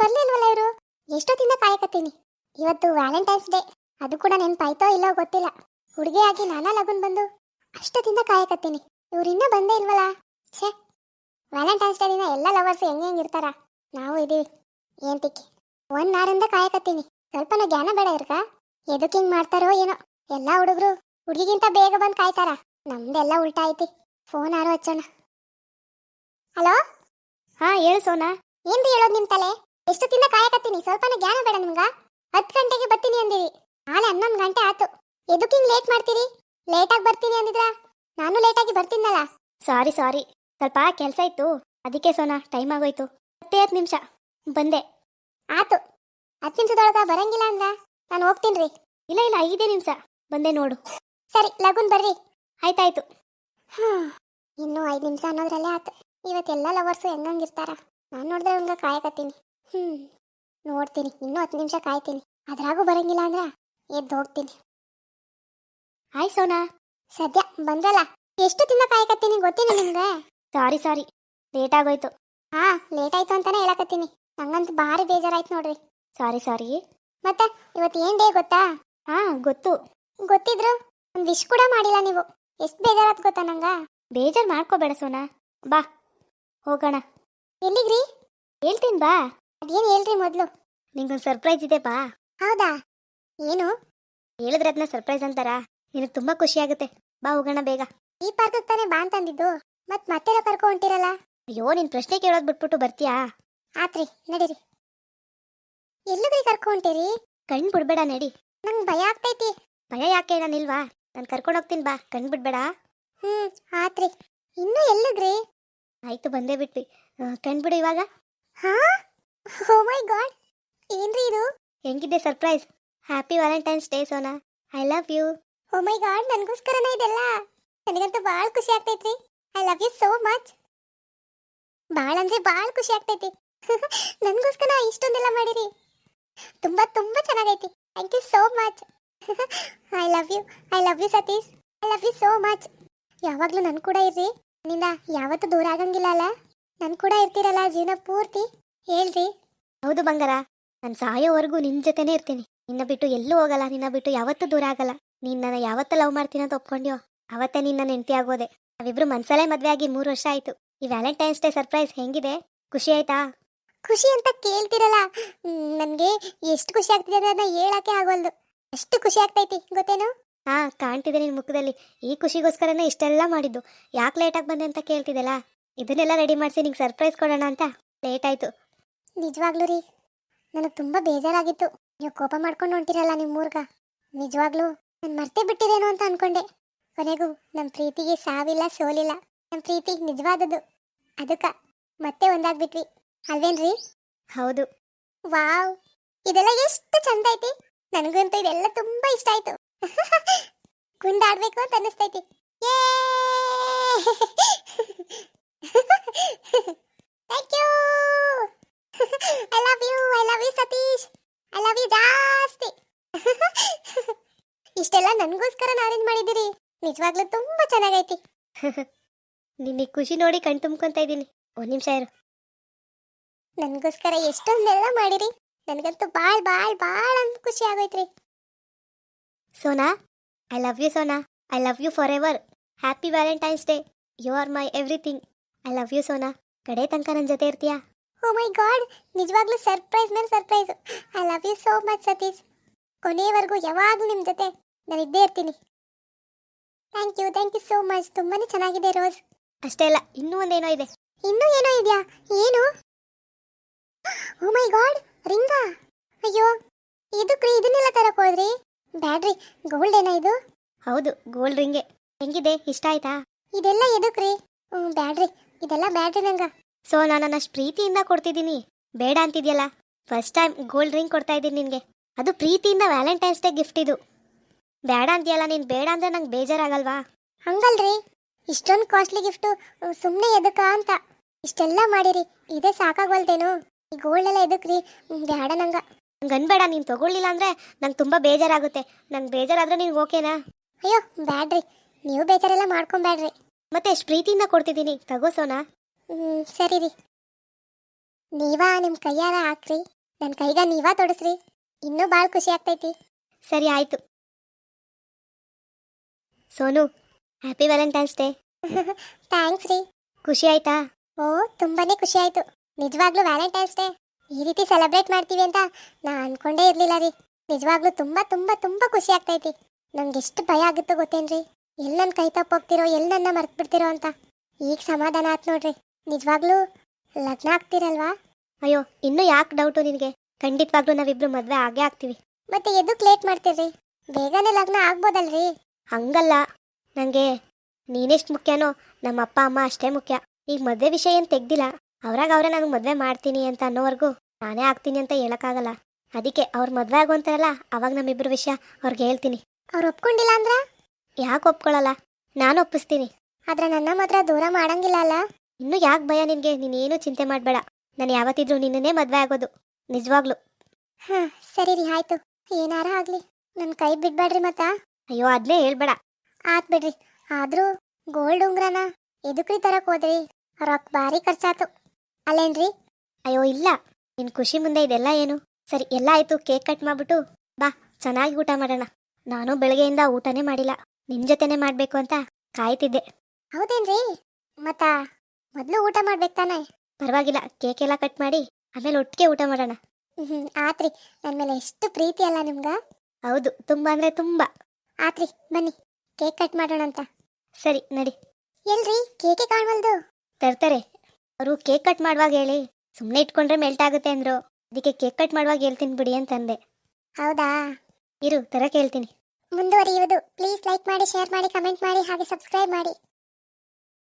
ಬರ್ಲಿಲ್ವಲ್ಲ ಇವರು? ಎಷ್ಟೊತ್ತಿಂದ ಕಾಯಕತ್ತೀನಿ. ಇವತ್ತು Valentine's day. ಅದು ಕೂಡ ನೆನ್ಪಾಯ್ತೋ ಇಲ್ಲೋ ಗೊತ್ತಿಲ್ಲ. ಹುಡುಗಿಯಾಗಿ ನಾನಾ ಲಗುನ್ ಬಂದು ಅಷ್ಟೊತ್ತಿಂದ ಕಾಯಕತ್ತೀನಿ. ಇವ್ರು ಇನ್ನೂ ಬಂದೇ ಇಲ್ವಲ್ಲ? ಛೇ! ವ್ಯಾಲೆಂಟೈನ್ಸ್ ಡೇ ದಿನ ಎಲ್ಲ ಲವರ್ಸ್ ಹೆಂಗೆ ಹೆಂಗೆ ಇರ್ತಾರ? ನಾವು ಇದೀವಿ. ಏನ್ ತಿಕ್ಕಿ? ಒಂದ್ ನಾರಿಂದ ಕಾಯಕತ್ತೀನಿ. ಸ್ವಲ್ಪನೂ ಜ್ಞಾನ ಬೇಡ ಇರ್ಕ ಎದಕ್ಕೆ ಹಿಂಗ್ ಮಾಡ್ತಾರೋ ಏನೋ. ಎಲ್ಲ ಹುಡುಗರು ಹುಡುಗಿಗಿಂತ ಬೇಗ ಬಂದು ಕಾಯ್ತಾರ. ನಮ್ದೆಲ್ಲ ಉಲ್ಟಾ ಐತಿ. ಫೋನ್ ಯಾರು ಹಚ್ಚೋಣ. ಹಲೋ? ಹಾ ಹೇಳು ಸೋನಾ. ಏನ್ರಿ ಹೇಳೋದು ನಿಮ್ ತಲೆ? ಎಷ್ಟೊತ್ತಿಂದ ಕಾಯಕತ್ತೀನಿ? ಸ್ವಲ್ಪನ ಜ್ಞಾನ ಬೇಡ ನಿಮ್ಗ. ಹತ್ತು ಗಂಟೆಗೆ ಬರ್ತೀನಿ ಅಂದಿರಿ. ನಾಳೆ ಹನ್ನೊಂದು ಗಂಟೆ ಆತು ಎದಕ್ಕೆ ಹಿಂಗ್ ಲೇಟ್ ಮಾಡ್ತೀರಿ? ಲೇಟಾಗಿ ಬರ್ತೀನಿ ಅಂದಿದ್ರ? ನಾನು ಲೇಟಾಗಿ ಬರ್ತೀನಲ್ಲ. ಸಾರಿ ಸಾರಿ ಸ್ವಲ್ಪ ಕೆಲಸ ಇತ್ತು. ಅದಕ್ಕೆ ಸೋನಾ ಟೈಮ್ ಆಗೋಯ್ತು. ಹತ್ತೇ ಹತ್ತು ನಿಮಿಷ. ಬಂದೆ. ಆತು. ಹತ್ತು ನಿಮಿಷದೊಳಗ ಬರಂಗಿಲ್ಲ ಅಂದ್ರ ನಾನು ಹೋಗ್ತೀನಿ ರೀ. ಇಲ್ಲ ಇಲ್ಲ, ಐದೇ ನಿಮಿಷ. ಬಂದೆ ನೋಡು. ಸರಿ, ಲಗುನ್ ಬರ್ರಿ. ಆಯ್ತಾಯ್ತು. ಹ್ಮ್. ಇನ್ನೂ ಐದು ನಿಮಿಷ ಅನ್ನೋದ್ರಲ್ಲೇ ಆತು. ಇವತ್ತೆಲ್ಲ ಲವರ್ಸು ಹೆಂಗಂಗಿರ್ತಾರ ನಾನು ನೋಡಿದ್ರೆ ಹಂಗ ಕಾಯಕತ್ತೀನಿ. ಹ್ಮ್ ನೋಡ್ತೀನಿ. ಇನ್ನೂ ಹತ್ತು ನಿಮಿಷ ಕಾಯ್ತೀನಿ. ಅದ್ರಾಗೂ ಬರಂಗಿಲ್ಲ ಅಂದ್ರ ಎದ್ದು ಹೋಗ್ತೀನಿ. ಹಾಯ್ ಸೋನಾ ಸದ್ಯ ಬಂದ್ರಲ್ಲ? ಎಷ್ಟು ತಿನ್ನ ಕಾಯಕತ್ತೀನಿ ಗೊತ್ತೇನೆ ನಿಮ್ಗೆ? ಸಾರಿ ಸಾರಿ. ಲೇಟ್ ಆಗೋಯ್ತು. ಹಾ ಲೇಟ್ ಆಯ್ತು ಅಂತಾನೆ ಹೇಳಕತ್ತೀನಿ. ನಂಗಂತೂ ಭಾರಿ ಬೇಜಾರಾಯ್ತು ನೋಡ್ರಿ. ಸಾರಿ ಸಾರಿ. ಮತ್ತೆ ಇವತ್ತು ಏನ್ ಡೇ ಗೊತ್ತಾ? ಹಾ ಗೊತ್ತು. ಗೊತ್ತಿದ್ರು? ಒಂದ್ ವಿಶ್ ಕೂಡ ಮಾಡಿಲ್ಲ ನೀವು. ಎಷ್ಟು ಬೇಜಾರಾತ್ ಗೊತ್ತಾ ನಂಗ? ಬೇಜಾರ್ ಮಾಡ್ಕೋಬೇಡ ಸೋನಾ. ಬಾ ಹೋಗೋಣ. ಎಲ್ಲಿಗ್ರಿ? ಹೇಳ್ತೀನಿ ಬಾ. ಅದೇನು ಹೇಳ್ರಿ ಮೊದಲು? ನಿಂಗೊಂದು ಸರ್ಪ್ರೈಸ್ ಇದೆ ಬಾ ಹೌದಾ? ಏನು? ಹೇಳಿದ್ರೆ ಅದನ್ನ ಸರ್ಪ್ರೈಸ್ ಅಂತಾರ? ನಿನಗೆ ತುಂಬಾ ಖುಷಿ ಆಗುತ್ತೆ. ಬಾ ಹೋಗೋಣ ಬೇಗ. ಈ ಪಾರ್ಕ್ ತಾನೇ ಬಾ ಅಂತಂದಿದ್ದು ಮತ್ ಮತ್ತೆಲ್ಲ ಕರ್ಕೊ ಹೊಂಟಿರಲ್ಲ? ಅಯ್ಯೋ ನಿನ್ ಪ್ರಶ್ನೆ ಕೇಳೋದ್ ಬಿಟ್ಬಿಟ್ಟು ಬರ್ತೀಯಾ? ಆತ್ರಿ ನಡೀರಿ. ಎಲ್ಲಿದ್ರಿ ಕರ್ಕೊ ಹೊಂಟಿರಿ? ಕಣ್ ಬಿಡ್ಬೇಡ ನಡಿ. ನಂಗೆ ಭಯ ಆಗ್ತೈತಿ. ಭಯ ಯಾಕೆ ನಾನಿಲ್ವಾ ನಾನು ಕರ್ಕೊಂಡು ಹೋಗ್ತೀನಿ ಬಾ. ಕಣ್ ಬಿಡ್ಬೇಡ? ಹ್ಮ್ ಆತ್ರಿ. ಇನ್ನೂ ಎಲ್ಲದ್ರಿ? ಆಯ್ತು ಬಂದೇ ಬಿಟ್ವಿ. ಆ, ಕಣ್ ಬಿಡು ಇವಾಗ. ಹಾ? ಓ ಮೈ ಗಾಡ್ ಏನ್ರಿ ಇದು? ಹೆಂಗಿದೆ surprise? Happy valentine's day Sona. I love you oh my God ನನಗೋಸ್ಕರನೇ ಇದೆಲ್ಲ? ನನಗಂತೂ ಭಾಳ ಖುಷಿ ಆಗ್ತೈತ್ರಿ. I love you so much ಭಾಳ ಅಂದ್ರೆ ಭಾಳ ಖುಷಿ ಆಗ್ತೈತಿ. ನನಗೋಸ್ಕರ ಇಷ್ಟೊಂದೆಲ್ಲ ಮಾಡಿರಿ. ತುಂಬಾ ತುಂಬಾ ಚೆನ್ನಾಗೈತಿ. Thank you so much I love you I love you Satish. I love you so much ಯಾವಾಗಲೂ ನನ್ ಕೂಡ ಇರ್ರಿ. ನಿನ್ನ ಯಾವತ್ತೂ ದೂರ ಆಗಂಗಿಲ್ಲ ಅಲ್ಲ? ನನ್ ಕೂಡ ಇರ್ತೀರಲ್ಲ ಜೀವನ ಪೂರ್ತಿ? ಹೇಳ್ರಿ. ಹೌದು ಬಂಗಾರ ನಾನು ಸಾಯೋವರೆಗೂ ನಿನ್ನ ಜೊತೆನೇ ಇರ್ತೀನಿ. ನಿನ್ನ ಬಿಟ್ಟು ಎಲ್ಲೂ ಹೋಗಲ್ಲ ನಿನ್ನ ಬಿಟ್ಟು ಯಾವತ್ತೂ ದೂರ ಆಗಲ್ಲ. ನೀನ್ ನನ್ನ ಯಾವತ್ತ ಲವ್ ಮಾಡ್ತೀನಿ ಅಂತ ಒಪ್ಕೊಂಡ್ಯೋ ಅವತ್ತೇ ನಿನ್ನ ನೆಂಟಿ ಆಗೋದೆ. ನಾವಿಬ್ರು ಮನ್ಸಲ್ಲೇ ಮದುವೆ ಆಗಿ ಮೂರು ವರ್ಷ ಆಯ್ತು. ಈ ವ್ಯಾಲೆಂಟೈನ್ಸ್ ಡೇ ಸರ್ಪ್ರೈಸ್ ಹೆಂಗಿದೆ? ಖುಷಿ ಆಯ್ತಾ? ಖುಷಿ ಅಂತ ಕೇಳ್ತಿರಲ್ಲ. ನನಗೆ ಎಷ್ಟು ಖುಷಿ ಆಗ್ತಿದೆ ಅನ್ನೋದನ್ನ ಹೇಳಕ್ಕೆ ಆಗೋಲ್ದು. ಅಷ್ಟು ಖುಷಿ ಆಗ್ತೈತಿ ಗೊತ್ತೇನು? ಹಾ ಕಾಣ್ತಿದೆ ನಿನ್ನ ಮುಖದಲ್ಲಿ. ಈ ಖುಷಿಗೋಸ್ಕರನೇ ಇಷ್ಟೆಲ್ಲ ಮಾಡಿದ್ದು. ಯಾಕೆ ಲೇಟಾಗಿ ಬಂದೆ ಅಂತ ಕೇಳ್ತಿದ್ದಲ್ಲ? ಇದನ್ನೆಲ್ಲ ರೆಡಿ ಮಾಡಿಸಿ ನಿಂಗೆ ಸರ್ಪ್ರೈಸ್ ಕೊಡೋಣ ಅಂತ. ಲೇಟ್ ಆಯ್ತು. ನಿಜವಾಗ್ಲೂ ರೀ. ನನಗೆ ತುಂಬ ಬೇಜಾರಾಗಿತ್ತು. ನೀವು ಕೋಪ ಮಾಡ್ಕೊಂಡು ಹೊಂಟಿರಲ್ಲ ನಿಮ್ಮೂರ್ಗ ನಿಜವಾಗ್ಲೂ ನಾನು ಮರ್ತೇ ಬಿಟ್ಟಿರೇನೋ ಅಂತ ಅನ್ಕೊಂಡೆ. ಕೊನೆಗೂ ನಮ್ಮ ಪ್ರೀತಿಗೆ ಸಾವಿಲ್ಲ ಸೋಲಿಲ್ಲ. ನಮ್ಮ ಪ್ರೀತಿ ನಿಜವಾದದ್ದು. ಅದಕ್ಕೆ ಮತ್ತೆ ಒಂದಾಗ್ಬಿಟ್ವಿ. ಅಲ್ವೇನ್ರಿ? ಹೌದು. ವಾವ್! ಇದೆಲ್ಲ ಎಷ್ಟು ಚಂದ ಐತಿ. ನನಗಂತೂ ಇದೆಲ್ಲ ತುಂಬ ಇಷ್ಟ ಆಯ್ತು. ಕುಂಡಾಡ್ಬೇಕು ಅಂತ ಅನಿಸ್ತೈತಿ thank you I love you I love you Satish I love you ಜಾಸ್ತಿ ಇಷ್ಟೆಲ್ಲ ನನಗೋಸ್ಕರ ಅರೇಂಜ್ ಮಾಡಿದಿರಿ ನಿಜವಾಗ್ಲೂ ತುಂಬಾ ಚೆನ್ನಾಗೈತಿ. ನಿನ್ನ ಖುಷಿ ನೋಡಿ ಕಣ್ ತುಂಬ್ಕೊಂತ ಇದ್ದೀನಿ. ಒಂದ್ ನಿಮಿಷ ಇರು. ನನಗೋಸ್ಕರ ಎಷ್ಟೊಂದೆಲ್ಲ ಮಾಡಿರಿ. ನನಗಂತೂ ಬಾಳ್ ಬಾಳ್ ಭಾಳ ಅಂತ ಖುಷಿ ಆಗೋಯ್ತ್ರಿ. Sona I love you Sona. I love you forever happy valentine's day you are my everything I love you Sona. ಕಡೆ ತನಕ ನನ್ನ ಜೊತೆ ಇರ್ತೀಯಾ? ಓ ಮೈ ಗಾಡ್ ನಿಜವಾಗ್ಲೂ ಸರ್ಪ್ರೈಸ್ ಮೇಲೆ surprise I love you so much Satish. ಕೊನೆಯವರೆಗೂ ಯಾವಾಗಲೂ ನಿಮ್ಮ ಜೊತೆ. ನಾನು ಇದ್ದೇ ಇರ್ತೀನಿ. Thank you thank you so much ತುಂಬಾನೇ ಚೆನ್ನಾಗಿದೆ ರೋಸ್ ಅಷ್ಟೇ ಅಲ್ಲ ಇನ್ನೂ ಒಂದೇನೋ ಇದೆ. ಇನ್ನೂ ಏನೋ ಇದೆಯಾ? ಏನು? ಓ ಮೈ ಗಾಡ್ ರಿಂಗಾ. ಅಯ್ಯೋ ಇದಕ್ರಿ ಇದನ್ನೆಲ್ಲ ತರಕ್ಕೆ ಹೋದ್ರಿ? ಬ್ಯಾಡ್ರಿ ಗೋಲ್ಡ್ ಏನೋ ಇದು? ಹೌದು ಗೋಲ್ಡ್ ರಿಂಗೆ. ಹೆಂಗಿದೆ? ಇಷ್ಟ ಆಯ್ತಾ? ಇದೆಲ್ಲ ಎದಕ್ರಿ ಹ್ಮ್ ಬ್ಯಾಡ್ರಿ ಇದೆಲ್ಲ ಬ್ಯಾಡ್ರಿ ನಂಗ. ಸೊ ನಾನು ಅಷ್ಟು ಪ್ರೀತಿಯಿಂದ ಕೊಡ್ತಿದ್ದೀನಿ. ಬೇಡ ಅಂತಿದ್ಯಲ್ಲ? ಫಸ್ಟ್ ಟೈಮ್ ಗೋಲ್ಡ್ ರಿಂಗ್ ಕೊಡ್ತಾ ಇದ್ದೀನಿ ನಿನಗೆ. ಅದು ಪ್ರೀತಿಯಿಂದ ವ್ಯಾಲೆಂಟೈನ್ಸ್ ಡೇ ಗಿಫ್ಟ್ ಇದು. ಬೇಡ ಅಂತೀಯಲ್ಲ ನೀನು ಬೇಡ ಅಂದ್ರೆ ನಂಗೆ ಬೇಜಾರಾಗಲ್ವಾ? ಹಂಗಲ್ರಿ. ಇಷ್ಟೊಂದು ಕಾಸ್ಟ್ಲಿ ಗಿಫ್ಟು ಸುಮ್ಮನೆ ಎದಕ್ಕ ಅಂತ. ಇಷ್ಟೆಲ್ಲ ಮಾಡಿರಿ ಇದೇ ಸಾಕಾಗೋಲ್ದೇನು ಈ ಗೋಲ್ಡ್ ಎಲ್ಲ ಎದಕ್ರಿ ಬೇಡ ನಂಗೆ. ನಂಗ ಅನ್ಬೇಡ ನೀನು ತಗೊಳ್ಳಿಲ್ಲ ಅಂದ್ರೆ ನಂಗೆ ತುಂಬ ಬೇಜಾರಾಗುತ್ತೆ. ನಂಗೆ ಬೇಜಾರಾದ್ರೆ ನಿನ್ಗೆ ಓಕೆನಾ? ಅಯ್ಯೋ ಬ್ಯಾಡ್ರಿ. ನೀವು ಬೇಜಾರೆಲ್ಲ ಮಾಡ್ಕೊಂಬ್ಯಾಡ್ರಿ. ಮತ್ತೆ ಎಷ್ಟು ಪ್ರೀತಿಯಿಂದ ಕೊಡ್ತಿದ್ದೀನಿ ತಗೋ ಸೋನಾ. ಹ್ಮ್ ಸರಿ ರೀ ನೀವಾ ನಿಮ್ಮ ಕೈಯಾರ ಹಾಕ್ರಿ. ನನ್ನ ಕೈಗ ನೀವಾ ತೊಡಸ್ರಿ. ಇನ್ನೂ ಭಾಳ ಖುಷಿ ಆಗ್ತೈತಿ. ಸರಿ ಆಯ್ತು. Sonu happy valentine's day thanks ರೀ. ಖುಷಿ ಆಯ್ತಾ? ಓ ತುಂಬಾನೇ ಖುಷಿ ಆಯ್ತು. ನಿಜವಾಗ್ಲೂ ವ್ಯಾಲೆಂಟೈನ್ಸ್ ಡೇ ಈ ರೀತಿ ಸೆಲೆಬ್ರೇಟ್ ಮಾಡ್ತೀವಿ ಅಂತ ನಾ ಅನ್ಕೊಂಡೇ ಇರಲಿಲ್ಲ ರೀ. ನಿಜವಾಗ್ಲೂ ತುಂಬಾ ತುಂಬಾ ತುಂಬಾ ಖುಷಿ ಆಗ್ತೈತಿ. ನಂಗೆ ಎಷ್ಟು ಭಯ ಆಗುತ್ತೋ ಗೊತ್ತೇನ್ರಿ? ಎಲ್ಲಿ ನನ್ನ ಕೈ ತಪ್ಪೋಗ್ತಿರೋ ಎಲ್ಲಿ ನನ್ನ ಮರ್ತು ಬಿಡ್ತಿರೋ ಅಂತ. ಈಗ ಸಮಾಧಾನ ಆತ್ ನೋಡ್ರಿ. ನಿಜವಾಗ್ಲೂ ಲಗ್ನ ಆಗ್ತಿರಲ್ವಾ? ಅಯ್ಯೋ ಇನ್ನೂ ಯಾಕೆ ಡೌಟು ನಿನಗೆ? ಖಂಡಿತವಾಗ್ಲೂ ನಾವಿಬ್ರು ಮದುವೆ ಆಗೇ ಆಗ್ತೀವಿ. ಮತ್ತೆ ಎದಕ್ಕೆ ಲೇಟ್ ಮಾಡ್ತೀರಿ ಬೇಗನೆ ಲಗ್ನ ಆಗ್ಬೋದಲ್ರಿ? ಹಂಗಲ್ಲ. ನನಗೆ ನೀನೆಷ್ಟು ಮುಖ್ಯನೋ ನಮ್ಮ ಅಪ್ಪ ಅಮ್ಮ ಅಷ್ಟೇ ಮುಖ್ಯ. ಈಗ ಮದುವೆ ವಿಷಯ ಏನು ತೆಗ್ದಿಲ್ಲ. ಅವ್ರಾಗ ಅವರೇ ನನಗೆ ಮದುವೆ ಮಾಡ್ತೀನಿ ಅಂತ ಅನ್ನೋವರೆಗೂ ನಾನೇ ಆಗ್ತೀನಿ ಅಂತ ಹೇಳೋಕ್ಕಾಗಲ್ಲ. ಅದಕ್ಕೆ ಅವ್ರ ಮದುವೆ ಆಗುವಂತಾರಲ್ಲ ಅವಾಗ ನಮ್ಮಿಬ್ಬರ ವಿಷಯ ಅವ್ರಿಗೆ ಹೇಳ್ತೀನಿ. ಅವ್ರು ಒಪ್ಕೊಂಡಿಲ್ಲ ಅಂದ್ರೆ? ಯಾಕೆ ಒಪ್ಕೊಳ್ಳಲ್ಲ ನಾನು ಒಪ್ಪಿಸ್ತೀನಿ. ಆದ್ರೆ ನನ್ನ ಮಾತ್ರ ದೂರ ಮಾಡಂಗಿಲ್ಲ ಅಲ್ಲ? ಇನ್ನು ಯಾಕೆ ಭಯ ನಿನಗೆ? ನೀನೇನು ಚಿಂತೆ ಮಾಡಬೇಡ. ನಾನು ಯಾವತ್ತಿದ್ರೂ ನಿನ್ನನ್ನೇ ಮದುವೆ ಆಗೋದು. ನಿಜವಾಗ್ಲು. ಹಾಂ ಸರಿ ರೀ ಆಯಿತು. ಏನಾರ ಆಗಲಿ. ನನ್ನ ಕೈ ಬಿಡಬೇಡ್ರಿ ಮತ್ತ. ಅಯ್ಯೋ ಅದ್ಲೇ ಹೇಳ್ಬೇಡ. ಆತ್ ಬಿಡ್ರಿ. ಆದ್ರೂ ಗೋಲ್ಡ್ ಉಂಗ್ರನ ಎದುಕ್ರಿ ತರಕ್ ಹೋದ್ರಿ? ರೊಕ್ಕ ಭಾರಿ ಖರ್ಚಾತು. ಅಲ್ಲೇನ್ರಿ? ಅಯ್ಯೋ ಇಲ್ಲ. ನಿನ್ ಖುಷಿ ಮುಂದೆ ಇದೆಲ್ಲ ಏನು? ಸರಿ ಎಲ್ಲ ಆಯ್ತು. ಕೇಕ್ ಕಟ್ ಮಾಡ್ಬಿಟ್ಟು ಬಾ ಚೆನ್ನಾಗಿ ಊಟ ಮಾಡೋಣ. ನಾನು ಬೆಳಗ್ಗೆಯಿಂದ ಊಟನೇ ಮಾಡಿಲ್ಲ. ನಿನ್ ಜೊತೆನೆ ಮಾಡ್ಬೇಕು ಅಂತ ಕಾಯ್ತಿದ್ದೆ. ಹೌದೇನ್ರಿ? ಮತ್ತ ಮೊದ್ಲು ಊಟ ಮಾಡ್ಬೇಕು ತಾನೆ? ಪರವಾಗಿಲ್ಲ. ಕೇಕ್ ಎಲ್ಲ ಕಟ್ ಮಾಡಿ ಆಮೇಲೆ ಒಟ್ಟಿಗೆ ಊಟ ಮಾಡೋಣ. ಹ್ಮ್ ಆತ್ರಿ. ನನ್ ಮೇಲೆ ಎಷ್ಟು ಪ್ರೀತಿ ಅಲ್ಲ ನಿಮ್ಗ? ಹೌದು. ತುಂಬಾ ಅಂದ್ರೆ ತುಂಬಾ. ಆತ್ರಿ ಬನ್ನಿ. ಕೇಕ್ ಕಟ್ ಮಾಡೋಣ ಅಂತ ಸರಿ ನಡಿ. ಎಲ್ರಿ ಕೇಕೆ ಕಾಣವಲ್ದು? ತರ್ತಾರೆ. ಅವರು ಕೇಕ್ ಕಟ್ ಮಾಡುವಾಗ ಹೇಳಿ. ಸುಮ್ಮನೆ ಇಟ್ಕೊಂಡ್ರೆ ಮೆಲ್ಟ್ ಆಗುತ್ತೆ ಅಂದ್ರು. ಅದಕ್ಕೆ ಕೇಕ್ ಕಟ್ ಮಾಡುವಾಗ ಹೇಳ್ತೀನಿ ಬಿಡಿ ಅಂತಂದೆ. ಹೌದಾ? ಇರು ತರ ಹೇಳ್ತೀನಿ. ಮುಂದುವರಿಯುವುದು. ಪ್ಲೀಸ್ ಲೈಕ್ ಮಾಡಿ ಶೇರ್ ಮಾಡಿ ಕಮೆಂಟ್ ಮಾಡಿ ಹಾಗೆ ಸಬ್ಸ್ಕ್ರೈಬ್ ಮಾಡಿ.